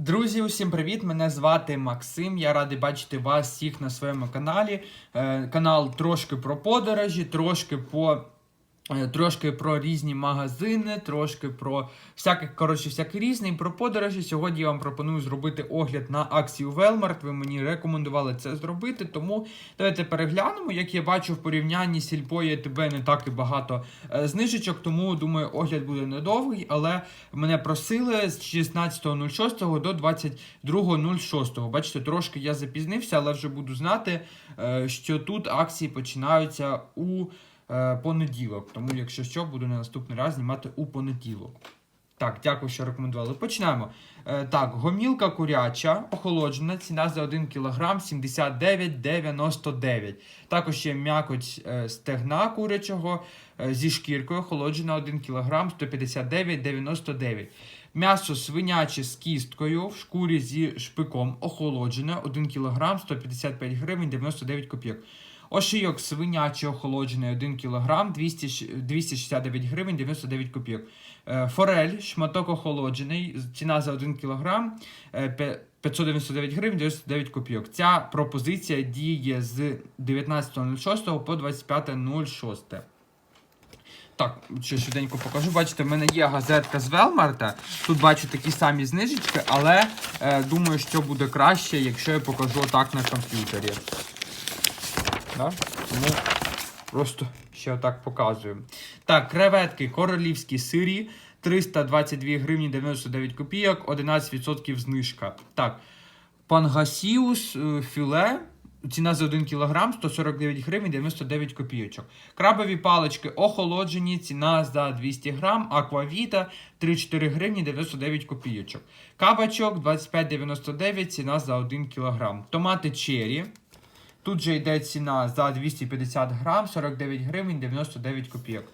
Друзі, усім привіт! Мене звати Максим. Я радий бачити вас всіх на своєму каналі. Е, канал трошки про подорожі, трошки по. Е, Трошки про різні магазини, трошки про всяких, коротше, всякий різний про подорожі. Сьогодні я вам пропоную зробити огляд на акцію Велмарт. Ви мені рекомендували це зробити, тому давайте переглянемо. Як я бачу, в порівнянні з Сільпою ТБ не так і багато е, знижечок, тому думаю, огляд буде недовгий, але мене просили з 16.06 до 22.06. Бачите, трошки я запізнився, але вже буду знати, е, що тут акції починаються у понеділок. Тому, якщо що, буду на наступний раз знімати у понеділок. Так, дякую, що рекомендували. Починаємо. Е, так, гомілка куряча, охолоджена, ціна за 1 кг 79,99. Також є м'якоть е, стегна курячого е, зі шкіркою, охолоджена 1 кг 159,99. М'ясо свиняче з кісткою в шкурі зі шпиком охолоджене 1 кг 155 гривень 99 копійок. Ошийок свинячий охолоджений 1 кг 269 гривень 99 копійок. Е, Форель, шматок охолоджений, ціна за 1 кг е, 599 гривень 99 копійок. Ця пропозиція діє з 19.06 по 25.06. Так, ще швиденько покажу. Бачите, в мене є газетка з Велмарта. Тут бачу такі самі знижечки, але е, думаю, що буде краще, якщо я покажу отак на комп'ютері. Да? Тому просто ще отак показую. Так, креветки королівські сирі 322 гривні 99 копійок, 11% знижка. Так, пангасіус е, філе. Ціна за 1 кг 149 гривень 99 копійочок. Крабові палички охолоджені, ціна за 200 грам, аквавіта 3-4 гривні 99 копійочок. Кабачок 25,99, ціна за 1 кг. Томати черрі. Тут же йде ціна за 250 грам 49 гривень 99 копійок.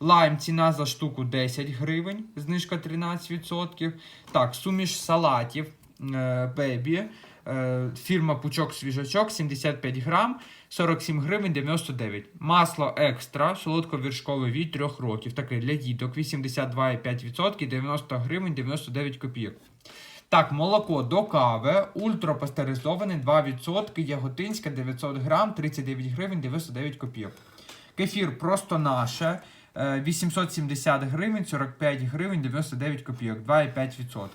Лайм ціна за штуку 10 гривень, знижка 13%. Так, суміш салатів е, Бебі. Е, фірма Пучок Свіжачок 75 грам, 47 гривень 99. Масло екстра, солодковіршкове від 3 років. Таке для діток 82,5%, 90 гривень 99 копійок. Так, молоко до кави, ультрапастеризоване 2%, яготинське 900 грам, 39 гривень 99 копійок. Кефір просто наше е, 870 гривень, 45 гривень 99 копійок, 2,5%.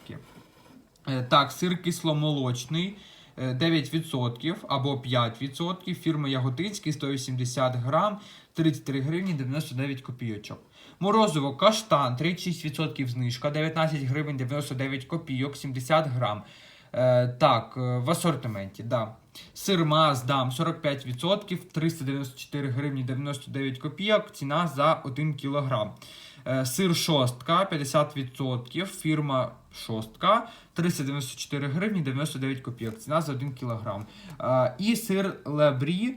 Е, Так, сир кисломолочний е, 9% або 5%. Фірма Яготинський 180 грам, 33 гривні 99 копійочок. Морозиво каштан 36% знижка, 19 гривень 99 копійок, 70 грам. Е, так, е, в асортименті, да. Сир Маздам 45%, 394 гривні 99 копійок, ціна за 1 кілограм. Е, Сир шостка 50%, фірма шостка 394 гривні 99 копійок, ціна за 1 кілограм. Е, І сир Лебрі.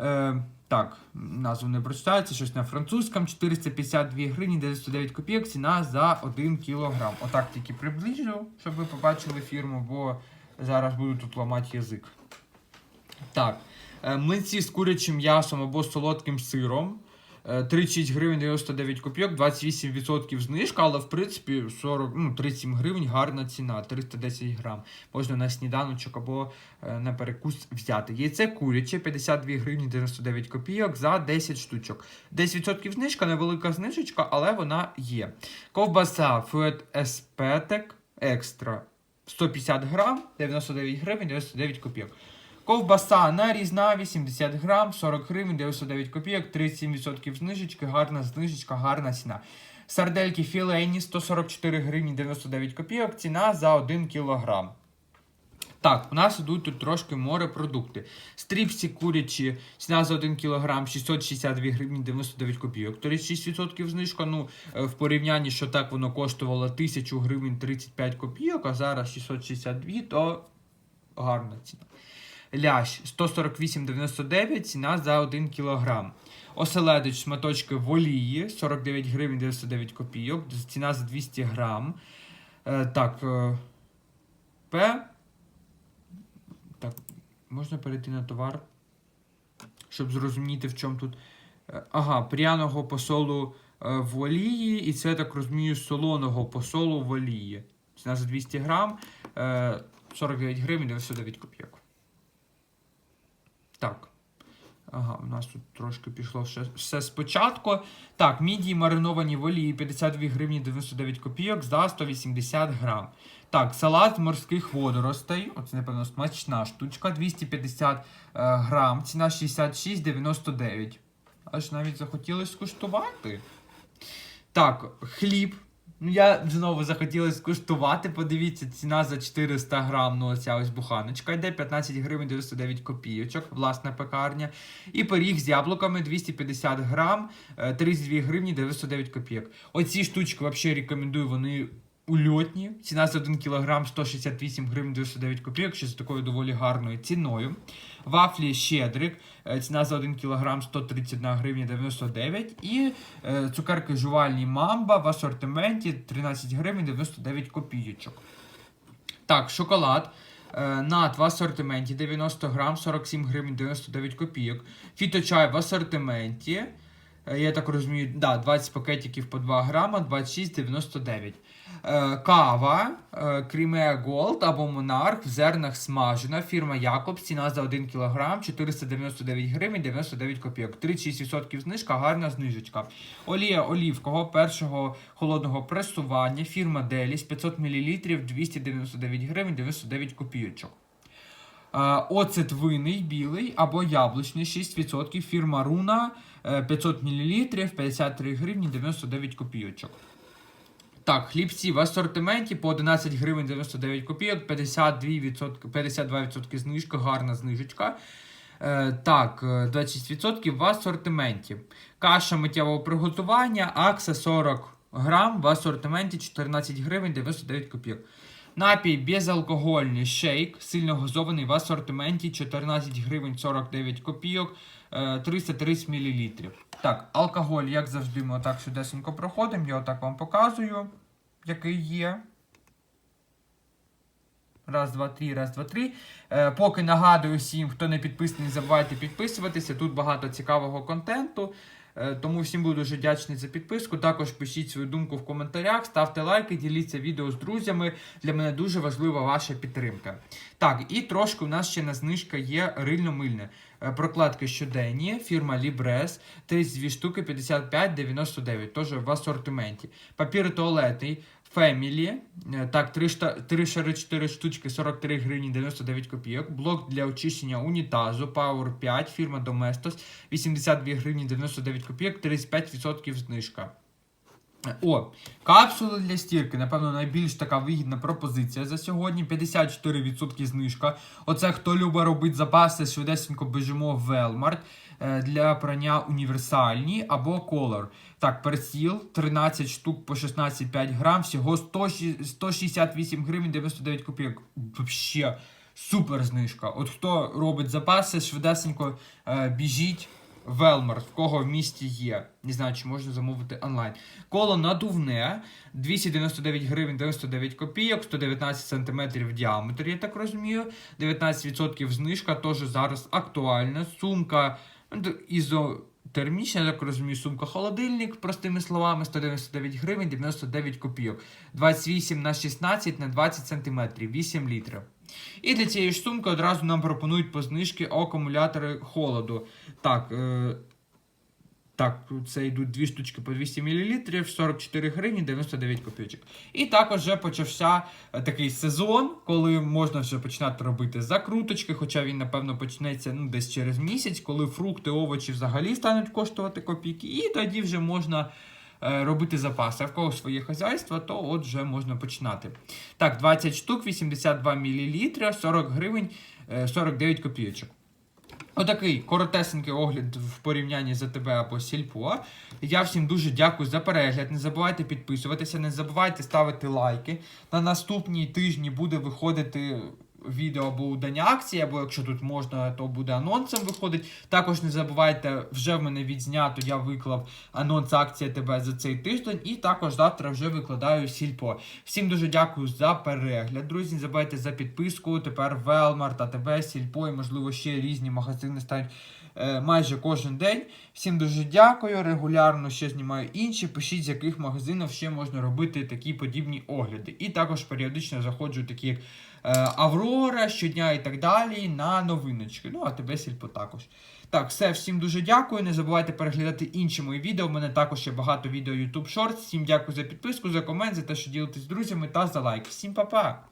Е, так, назву не прочитається, щось на французькому. 452 гривні 99 копійок, ціна за 1 кілограм. Отак тільки приближу, щоб ви побачили фірму, бо зараз буду тут ламати язик. Так, млинці з курячим м'ясом або солодким сиром. Е, 36 гривень 99 копійок, 28% знижка, але в принципі 40, ну, 37 гривень гарна ціна, 310 грам. Можна на сніданочок або е, на перекус взяти. Яйце куряче 52 гривні 99 копійок за 10 штучок. 10% знижка, невелика знижечка, але вона є. Ковбаса Фует Еспетек Екстра 150 грам, 99 гривень 99 копійок. Ковбаса нарізна 80 грам, 40 гривень, 99 копійок, 37% знижечки, гарна знижечка, гарна ціна. Сардельки філейні 144 гривні 99 копійок, ціна за 1 кілограм. Так, у нас ідуть тут трошки морепродукти. Стріпсі курячі, ціна за 1 кг 662 гривні 99 копійок. 36% знижка. Ну, е, в порівнянні, що так воно коштувало 1000 гривень 35 копійок, а зараз 662, то гарна ціна. Лящ 148,99 ціна за 1 кг. Оселедич шматочки в олії 49 гривень 99 копійок, ціна за 200 грам. Е, так, е, П. Так, можна перейти на товар, щоб зрозуміти, в чому тут. Е, Ага, пряного посолу в олії, і це, так розумію, солоного посолу в олії. Ціна за 200 грам. е, 49 гривень 99 копійок. Так. Ага, у нас тут трошки пішло все, все спочатку. Так, мідії мариновані в олії 52 гривні 99 копійок за 180 грам. Так, салат морських водоростей. Оце, напевно, смачна штучка. 250 е, грам. Ціна 66,99. Аж навіть захотілося скуштувати. Так, хліб. Ну, я знову захотілося скуштувати. Подивіться, ціна за 400 грам, ну оця ось буханочка йде 15 гривень 99 копійочок, власна пекарня. І пиріг з яблуками 250 грам, е, 32 гривні 99 копійок. Оці штучки взагалі рекомендую, вони ульотні. Ціна за 1 кг 168 гривень 99 копійок, що з такою доволі гарною ціною. Вафлі щедрик, е, ціна за 1 кг 131 гривня 99 і е, цукерки жувальні мамба в асортименті 13 гривень 99 копійочок. Так, шоколад. е, Нат в асортименті 90 грам 47 гривень 99 копійок. Фіточай в асортименті. Я так розумію, да, 20 пакетиків по 2 грама, 26,99. Е, Кава е, Кріме Голд або Монарх в зернах смажена. Фірма Якобс. Ціна за 1 кг 499 гривень 99 копійок. 36% знижка, гарна знижечка. Олія олівкового першого холодного пресування. Фірма Деліс 500 мл 299 гривень 99 копійочок. Е, Оцет винний білий або яблучний 6%. Фірма Руна е, 500 мл 53 гривні 99 копійочок. Так, хлібці в асортименті по 11 гривень 99 копійок, 52%, 52% знижка, гарна знижечка. Е, так, е, 26% в асортименті. Каша миттєвого приготування, акса 40 грам в асортименті 14 гривень 99 копійок. Напій безалкогольний шейк, сильно газований в асортименті 14 гривень 49 копійок, е, 330 мл. Так, алкоголь, як завжди, ми отак швидесенько проходимо, я отак вам показую, який є. Раз, два, три, раз, два, три. Е, поки нагадую всім, хто не підписаний, забувайте підписуватися. Тут багато цікавого контенту. Е, тому всім буду дуже вдячний за підписку. Також пишіть свою думку в коментарях, ставте лайки, діліться відео з друзями. Для мене дуже важлива ваша підтримка. Так, і трошки у нас ще на знижка є рильно-мильне. Е, Прокладки щоденні, фірма Libres, 32 штуки 55,99, теж в асортименті. Папір туалетний, Family, е, так, 3, 3 шари 4 штучки 43 гривні 99 копійок. Блок для очищення унітазу Power 5, фірма Domestos, 82 гривні 99 копійок, 35% знижка. О, капсули для стірки, напевно, найбільш така вигідна пропозиція за сьогодні. 54% знижка. Оце хто любить робити запаси, швидесенько біжимо в Велмарт для прання універсальні або Color. Так, персіл 13 штук по 16,5 грам, всього 100, 168 гривень 99 копійок. Вообще супер знижка. От хто робить запаси, швидесенько е, біжіть. Велмарт, в кого в місті є. Не знаю, чи можна замовити онлайн. Коло надувне 299 гривень 99 копійок, 119 см в діаметрі, я так розумію. 19% знижка, теж зараз актуальна. Сумка ну, ізотермічна, я так розумію, сумка холодильник, простими словами, 199 гривень 99 копійок. 28 на 16 на 20 см, 8 літрів. І для цієї ж сумки одразу нам пропонують по знижки акумулятори холоду. Так, е, так, це йдуть дві штучки по 200 мл, 44 гривні 99 копійочок. І також вже почався е, такий сезон, коли можна вже починати робити закруточки, хоча він, напевно, почнеться ну, десь через місяць, коли фрукти, овочі взагалі стануть коштувати копійки, і тоді вже можна робити запаси. А в кого своє хазяйство, то от вже можна починати. Так, 20 штук, 82 мл, 40 гривень, е, 49 копійочок. Отакий коротесенький огляд в порівнянні за тебе або сільпо. Я всім дуже дякую за перегляд. Не забувайте підписуватися, не забувайте ставити лайки. На наступній тижні буде виходити відео або удання акції, або якщо тут можна, то буде анонсом виходить. Також не забувайте, вже в мене відзнято, я виклав анонс акції тебе за цей тиждень, і також завтра вже викладаю сільпо. Всім дуже дякую за перегляд. Друзі, не забувайте за підписку. Тепер Велмар та ТБ, Сільпо і можливо ще різні магазини стануть е, майже кожен день. Всім дуже дякую. Регулярно ще знімаю інші. Пишіть, з яких магазинів ще можна робити такі подібні огляди. І також періодично заходжу, такі як е, Аврора, щодня і так далі, на новиночки. Ну, а тебе сільпо також. Так, все, всім дуже дякую. Не забувайте переглядати інші мої відео. У мене також є багато відео YouTube Shorts. Всім дякую за підписку, за комент, за те, що ділитесь з друзями та за лайк. Всім па-па!